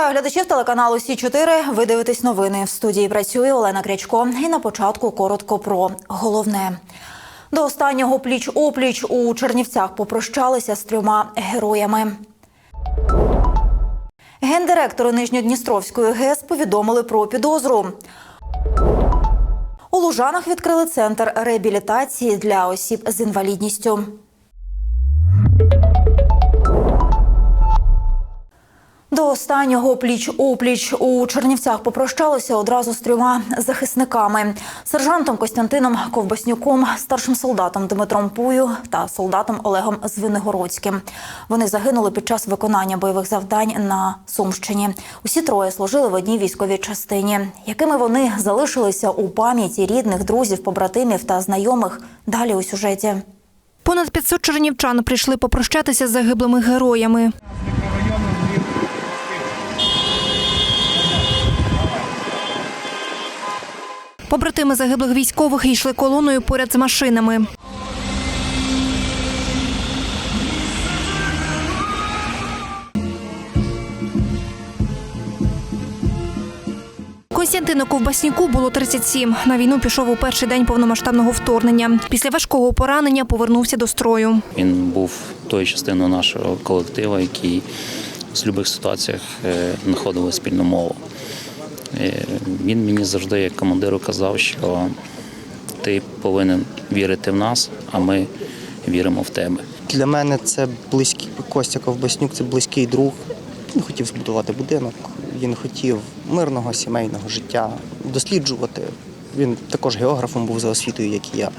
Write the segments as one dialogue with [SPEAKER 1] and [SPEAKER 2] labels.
[SPEAKER 1] Вітаю глядачів телеканалу Сі 4 Ви дивитесь новини. В студії працює Олена Крячко. І на початку коротко про головне. До останнього пліч опліч у Чернівцях попрощалися з трьома героями. Гендиректору Нижньодністровської ГЕС повідомили про підозру. У Лужанах відкрили центр реабілітації для осіб з інвалідністю. До останнього пліч опліч у Чернівцях попрощалися одразу з трьома захисниками: сержантом Костянтином Ковбаснюком, старшим солдатом Дмитром Пую та солдатом Олегом Звенигородським. Вони загинули під час виконання бойових завдань на Сумщині. Усі троє служили в одній військовій частині. Якими вони залишилися у пам'яті рідних, друзів, побратимів та знайомих? Далі у сюжеті.
[SPEAKER 2] Понад 500 чернівчан прийшли попрощатися з загиблими героями. Побратими загиблих військових йшли колоною поряд з машинами. Костянтину Ковбаснюку було 37. На війну пішов у перший день повномасштабного вторгнення. Після важкого поранення повернувся до строю.
[SPEAKER 3] Він був тою частиною нашого колективу, який в будь-яких ситуаціях е, знаходили спільну мову. Е, Він мені завжди, як командиру, казав, що ти повинен вірити в нас, а ми віримо в тебе.
[SPEAKER 4] Для мене це близький Костя Ковбаснюк, це близький друг. Він хотів збудувати будинок, він хотів мирного сімейного життя, досліджувати. Він також географом був за освітою, як і я.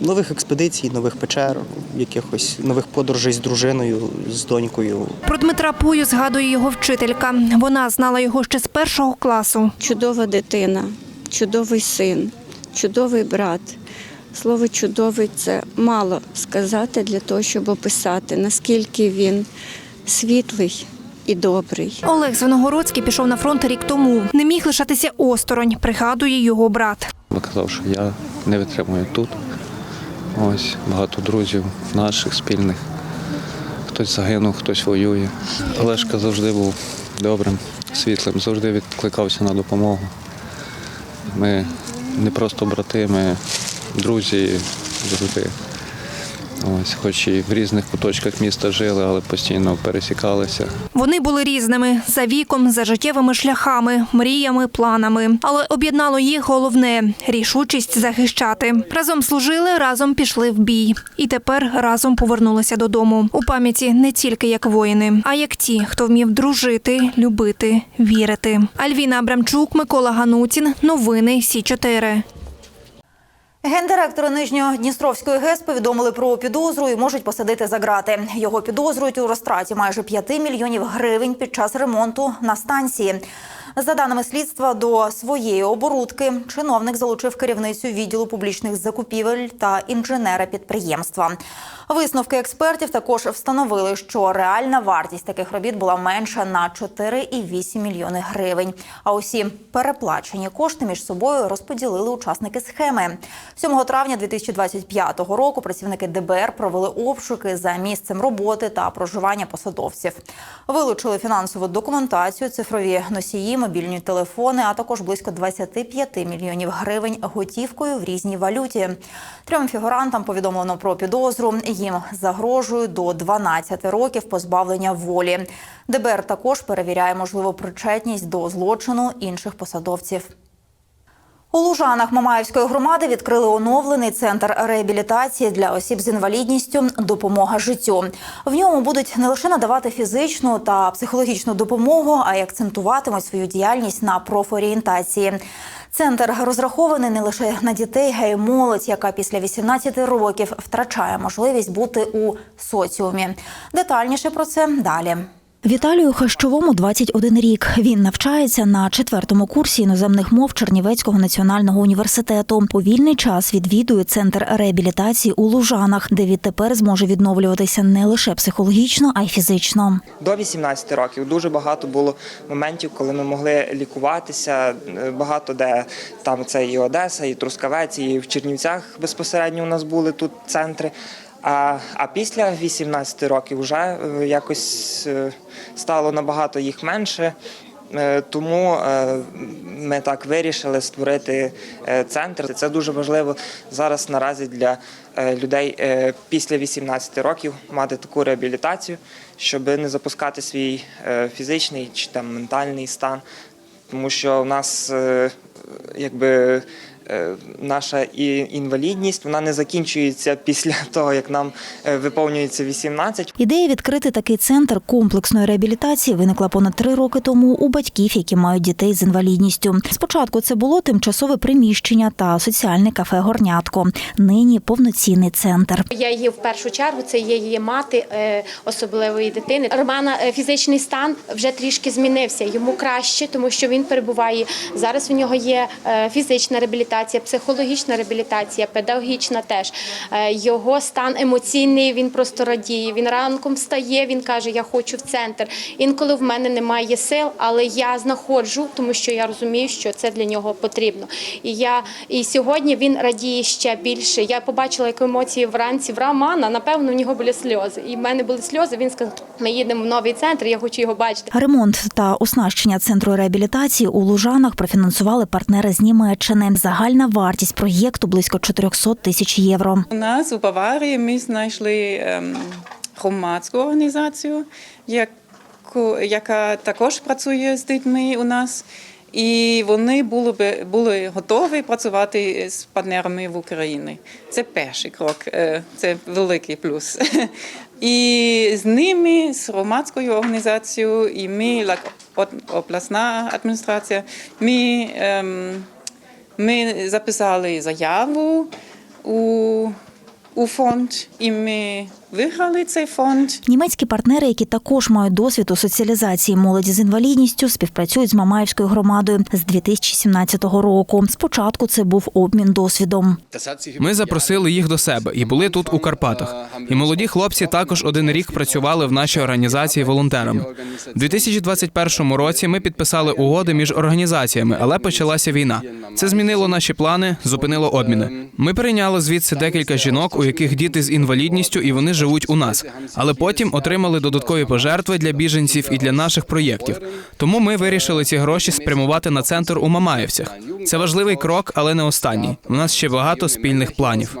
[SPEAKER 4] Нових експедицій, нових печер, якихось нових подорожей з дружиною, з донькою.
[SPEAKER 2] Про Дмитра Пую згадує його вчителька. Вона знала його ще з першого класу.
[SPEAKER 5] чудова дитина, чудовий син, чудовий брат. Слово чудовий це мало сказати для того, щоб описати, наскільки він світлий і добрий.
[SPEAKER 2] Олег Звенигородський пішов на фронт рік тому. Не міг лишатися осторонь, пригадує його брат.
[SPEAKER 6] Я казав, що я не витримую тут. Ось багато друзів наших спільних. Хтось загинув, хтось воює. Олешка завжди був добрим, світлим, завжди відкликався на допомогу. Ми не просто брати, ми друзі завжди. Ось, хоч і в різних куточках міста жили, але постійно пересікалися.
[SPEAKER 2] Вони були різними за віком, за життєвими шляхами, мріями, планами. Але об'єднало їх головне рішучість захищати. Разом служили, разом пішли в бій. І тепер разом повернулися додому. У пам'яті не тільки як воїни, а як ті, хто вмів дружити, любити, вірити. Альвіна Абрамчук, Микола Ганутін. Новини Сі 4
[SPEAKER 1] Гендиректору Нижньодністровської ГЕС повідомили про підозру і можуть посадити за грати. Його підозрюють у розтраті майже 5 мільйонів гривень під час ремонту на станції. За даними слідства, до своєї оборудки чиновник залучив керівницю відділу публічних закупівель та інженера підприємства. Висновки експертів також встановили, що реальна вартість таких робіт була менша на 4,8 мільйони гривень. А усі переплачені кошти між собою розподілили учасники схеми. 7 травня 2025 року працівники ДБР провели обшуки за місцем роботи та проживання посадовців. Вилучили фінансову документацію, цифрові носії, мобільні телефони, а також близько 25 мільйонів гривень готівкою в різній валюті. Трьом фігурантам повідомлено про підозру. Їм загрожують до 12 років позбавлення волі. ДБР також перевіряє можливу причетність до злочину інших посадовців. У Лужанах Мамаївської громади відкрили оновлений центр реабілітації для осіб з інвалідністю Допомога життю. В ньому будуть не лише надавати фізичну та психологічну допомогу, а й акцентуватимуть свою діяльність на профорієнтації. Центр розрахований не лише на дітей, а й молодь, яка після 18 років втрачає можливість бути у соціумі. Детальніше про це далі. Віталію Хащовому 21 рік. Він навчається на четвертому курсі іноземних мов Чернівецького національного університету. У вільний час відвідує центр реабілітації у Лужанах, де відтепер зможе відновлюватися не лише психологічно, а й фізично.
[SPEAKER 7] До 18 років дуже багато було моментів, коли ми могли лікуватися. Багато де там це і Одеса, і Трускавець, і в Чернівцях безпосередньо у нас були тут центри. А, а після 18 років вже е, якось е, стало набагато їх менше. Е, Тому ми так вирішили створити центр. Це дуже важливо зараз наразі для людей після 18 років мати таку реабілітацію, щоб не запускати свій фізичний чи там ментальний стан. Тому що в нас якби наша інвалідність вона не закінчується після того, як нам е, виповнюється 18.
[SPEAKER 1] Ідея відкрити такий центр комплексної реабілітації виникла понад три роки тому у батьків, які мають дітей з інвалідністю. Спочатку це було тимчасове приміщення та соціальне кафе Горнятко. Нині повноцінний центр.
[SPEAKER 8] Я її в першу чергу, це є її мати е, особливої дитини. Романа е, фізичний стан вже трішки змінився. Йому краще, тому що він перебуває зараз. У нього є е, фізична реабілітація, психологічна реабілітація, педагогічна теж. Е, Його стан емоційний. Він просто радіє. Він ранком встає. Він каже: Я хочу в центр. Інколи в мене немає сил, але я знаходжу, тому що я розумію, що це для нього потрібно. І я і сьогодні він радіє ще більше. Я побачила, як емоції вранці в Романа. Напевно, у нього були сльози. І в мене були сльози. Він сказав: Ми їдемо в новий центр. Я хочу його бачити.
[SPEAKER 1] Ремонт та оснащення центру реабілітації у Лужанах профінансували партнери з Німеччини. Загальна вартість проєкту близько 400 тисяч євро.
[SPEAKER 9] У нас у Баварії ми знайшли ем, громадську організацію, яка також працює з дітьми у нас. І вони були би були готові працювати з партнерами в Україні. Це перший крок, е, це великий плюс. І з ними, з громадською організацією, і ми, як обласна адміністрація, ми, ем, ми записали заяву у, у фонд, і ми виграли цей фонд.
[SPEAKER 1] Німецькі партнери, які також мають досвід у соціалізації молоді з інвалідністю, співпрацюють з Мамаївською громадою з 2017 року. Спочатку це був обмін досвідом.
[SPEAKER 10] Ми запросили їх до себе і були тут у Карпатах. І молоді хлопці також один рік працювали в нашій організації волонтерами. У 2021 році ми підписали угоди між організаціями, але почалася війна. Це змінило наші плани, зупинило обміни. Ми прийняли звідси декілька жінок, у яких діти з інвалідністю, і вони живуть у нас. Але потім отримали додаткові пожертви для біженців і для наших проєктів. Тому ми вирішили ці гроші спрямувати на центр у Мамаївцях. Це важливий крок, але не останній. У нас ще багато спільних планів.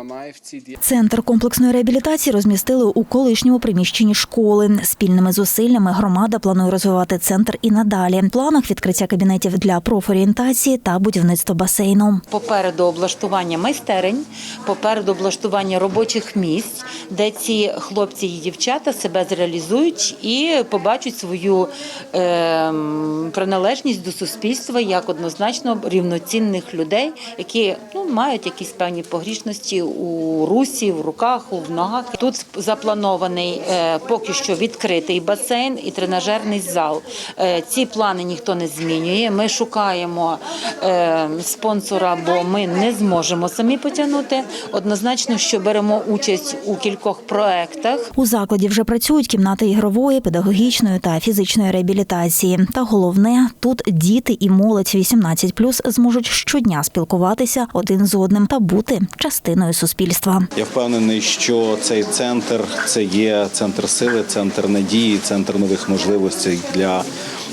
[SPEAKER 1] Центр комплексної реабілітації розмістили у колишньому приміщенні школи. Спільними зусиллями громада планує розвивати центр і надалі. В планах відкриття кабінетів для профорієнтації та будівництва басейну.
[SPEAKER 11] Попереду облаштування майстерень, попереду облаштування робочих місць, де ці хлопці і дівчата себе зреалізують і побачать свою ем, приналежність до суспільства як однозначно рівноцінних людей, які ну, мають якісь певні погрішності у русі, в руках, в ногах. Тут запланований е, поки що відкритий басейн і тренажерний зал. Е, ці плани ніхто не змінює. Ми шукаємо е, спонсора, бо ми не зможемо самі потягнути. Однозначно, що беремо участь у кількох проектах.
[SPEAKER 1] У закладі вже працюють кімнати ігрової, педагогічної та фізичної реабілітації. Та головне, тут діти і молодь 18+, зможуть щодня спілкуватися один з одним та бути частиною суспільства.
[SPEAKER 12] Я впевнений, що цей центр це є центр сили, центр надії, центр нових можливостей для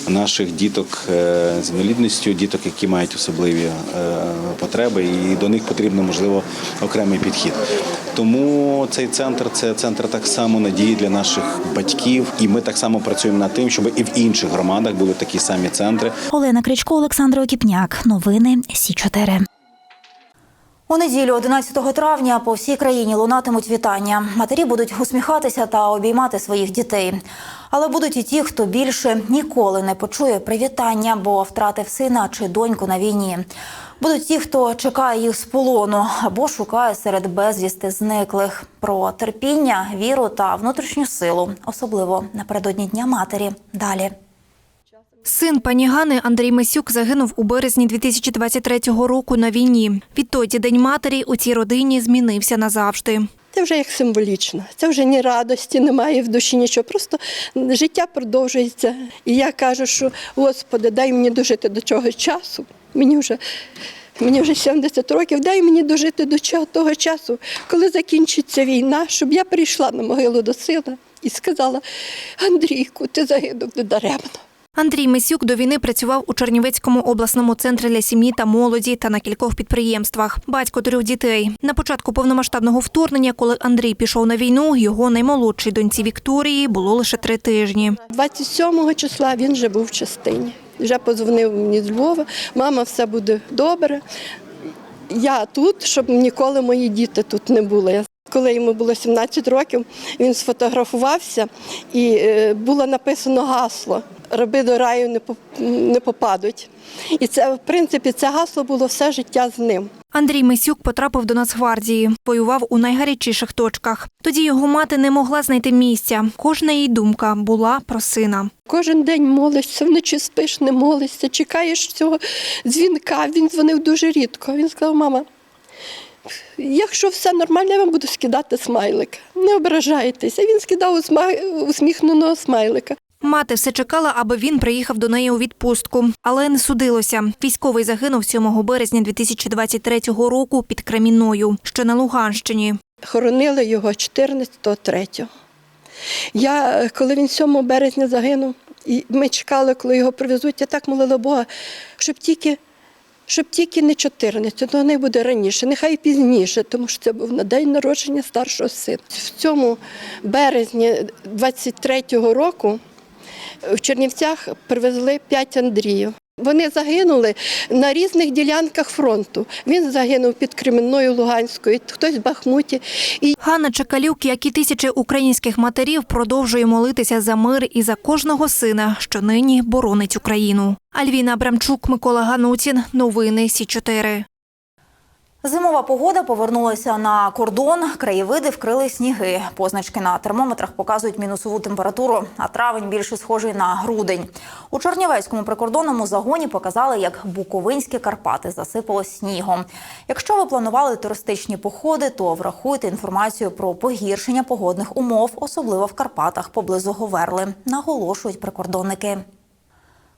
[SPEAKER 12] наших діток е, з інвалідністю, діток, які мають особливі е, потреби, і до них потрібно можливо окремий підхід. Тому цей центр це центр так само надії для наших батьків, і ми так само працюємо над тим, щоб і в інших громадах були такі самі центри.
[SPEAKER 1] Олена Кричко, Олександр Окіпняк. Новини Сі 4 у неділю, 11 травня, по всій країні лунатимуть вітання. Матері будуть усміхатися та обіймати своїх дітей. Але будуть і ті, хто більше ніколи не почує привітання, бо втратив сина чи доньку на війні. Будуть ті, хто чекає їх з полону або шукає серед безвісти зниклих. Про терпіння, віру та внутрішню силу, особливо напередодні Дня матері. Далі.
[SPEAKER 2] Син пані Гани Андрій Месюк загинув у березні 2023 року на війні. Відтоді День матері у цій родині змінився назавжди.
[SPEAKER 13] Це вже як символічно. Це вже ні радості, немає в душі нічого. Просто життя продовжується. І я кажу, що Господи, дай мені дожити до чого часу. Мені вже Мені вже 70 років, дай мені дожити до чого- того часу, коли закінчиться війна, щоб я прийшла на могилу до сина і сказала: Андрійку, ти загинув недаремно.
[SPEAKER 2] Андрій Мисюк до війни працював у Чернівецькому обласному центрі для сім'ї та молоді та на кількох підприємствах. Батько трьох дітей. На початку повномасштабного вторгнення, коли Андрій пішов на війну, його наймолодшій доньці Вікторії було лише три тижні.
[SPEAKER 13] 27 числа він вже був в частині. Вже подзвонив мені з Львова, мама, все буде добре. Я тут, щоб ніколи мої діти тут не були. Коли йому було 17 років, він сфотографувався і е, було написано гасло Раби до раю не не попадуть. І це, в принципі, це гасло було все життя з ним.
[SPEAKER 2] Андрій Мисюк потрапив до Нацгвардії, воював у найгарячіших точках. Тоді його мати не могла знайти місця. Кожна її думка була про сина.
[SPEAKER 13] Кожен день молишся, вночі спиш, не молишся, чекаєш цього дзвінка. Він дзвонив дуже рідко. Він сказав, мама, якщо все нормально, я вам буду скидати смайлик. Не ображайтеся. Він скидав усміхненого смайлика.
[SPEAKER 2] Мати все чекала, аби він приїхав до неї у відпустку, але не судилося. Військовий загинув 7 березня 2023 року під Кремінною, що на Луганщині.
[SPEAKER 13] Хоронили його 14.03. Я, коли він 7 березня загинув, і ми чекали, коли його привезуть, я так молила Бога, щоб тільки, щоб тільки не 14, то не буде раніше, нехай пізніше, тому що це був на день народження старшого сина. В цьому березні 23-го року в Чернівцях привезли 5 Андріїв. Вони загинули на різних ділянках фронту. Він загинув під Кремінною Луганською, хтось в Бахмуті. І
[SPEAKER 2] Ганна Чекалюк, як і тисячі українських матерів, продовжує молитися за мир і за кожного сина, що нині боронить Україну. Альвіна Абрамчук, Микола Ганутін. Новини Сі 4
[SPEAKER 1] Зимова погода повернулася на кордон. Краєвиди вкрили сніги. Позначки на термометрах показують мінусову температуру, а травень більше схожий на грудень. У Чернівецькому прикордонному загоні показали, як Буковинські Карпати засипало снігом. Якщо ви планували туристичні походи, то врахуйте інформацію про погіршення погодних умов, особливо в Карпатах поблизу Говерли, наголошують прикордонники.